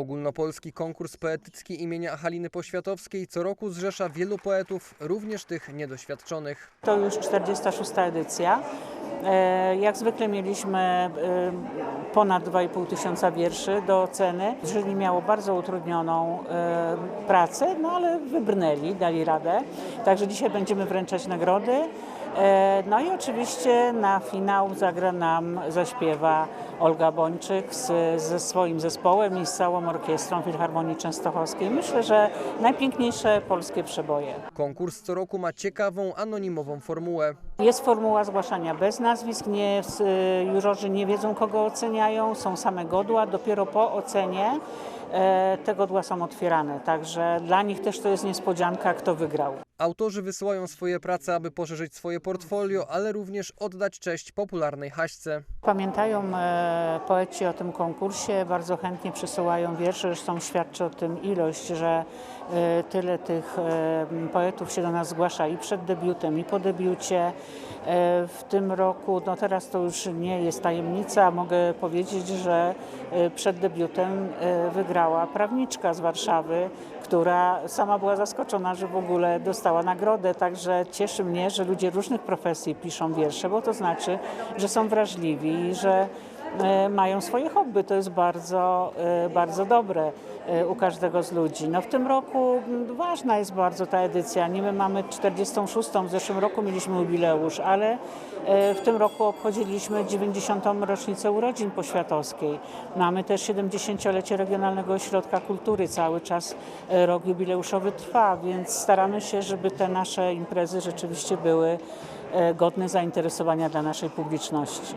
Ogólnopolski konkurs poetycki imienia Haliny Poświatowskiej co roku zrzesza wielu poetów, również tych niedoświadczonych. To już 46. edycja. E, Jak zwykle mieliśmy e, ponad 2,5 tysiąca wierszy do oceny. Jury miało bardzo utrudnioną e, pracę, no ale wybrnęli, dali radę. Także dzisiaj będziemy wręczać nagrody. No i oczywiście na finał zagra nam, zaśpiewa Olga Bończyk z, ze swoim zespołem i z całą orkiestrą Filharmonii Częstochowskiej. Myślę, że najpiękniejsze polskie przeboje. Konkurs co roku ma ciekawą, anonimową formułę. Jest formuła zgłaszania bez nazwisk, nie, s- jurorzy nie wiedzą kogo oceniają, są same godła, dopiero po ocenie e, te godła są otwierane, także dla nich też to jest niespodzianka, kto wygrał. Autorzy wysyłają swoje prace, aby poszerzyć swoje portfolio, ale również oddać cześć popularnej haśce. Pamiętają e, poeci o tym konkursie, bardzo chętnie przysyłają wiersze, zresztą świadczy o tym ilość, że e, tyle tych e, poetów się do nas zgłasza i przed debiutem, i po debiucie. E, W tym roku, no teraz to już nie jest tajemnica, mogę powiedzieć, że e, przed debiutem e, wygrała prawniczka z Warszawy, która sama była zaskoczona, że w ogóle dostała nagrodę. Także cieszy mnie, że ludzie różnych profesji piszą wiersze, bo to znaczy, że są wrażliwi i że mają swoje hobby. To jest bardzo, e, bardzo dobre e, u każdego z ludzi. No w tym roku ważna jest bardzo ta edycja. Nie my mamy 46. W zeszłym roku mieliśmy jubileusz, ale e, w tym roku obchodziliśmy 90. rocznicę urodzin poświatowskiej. Mamy też 70-lecie Regionalnego Ośrodka Kultury. Cały czas e, rok jubileuszowy trwa, więc staramy się, żeby te nasze imprezy rzeczywiście były e, godne zainteresowania dla naszej publiczności.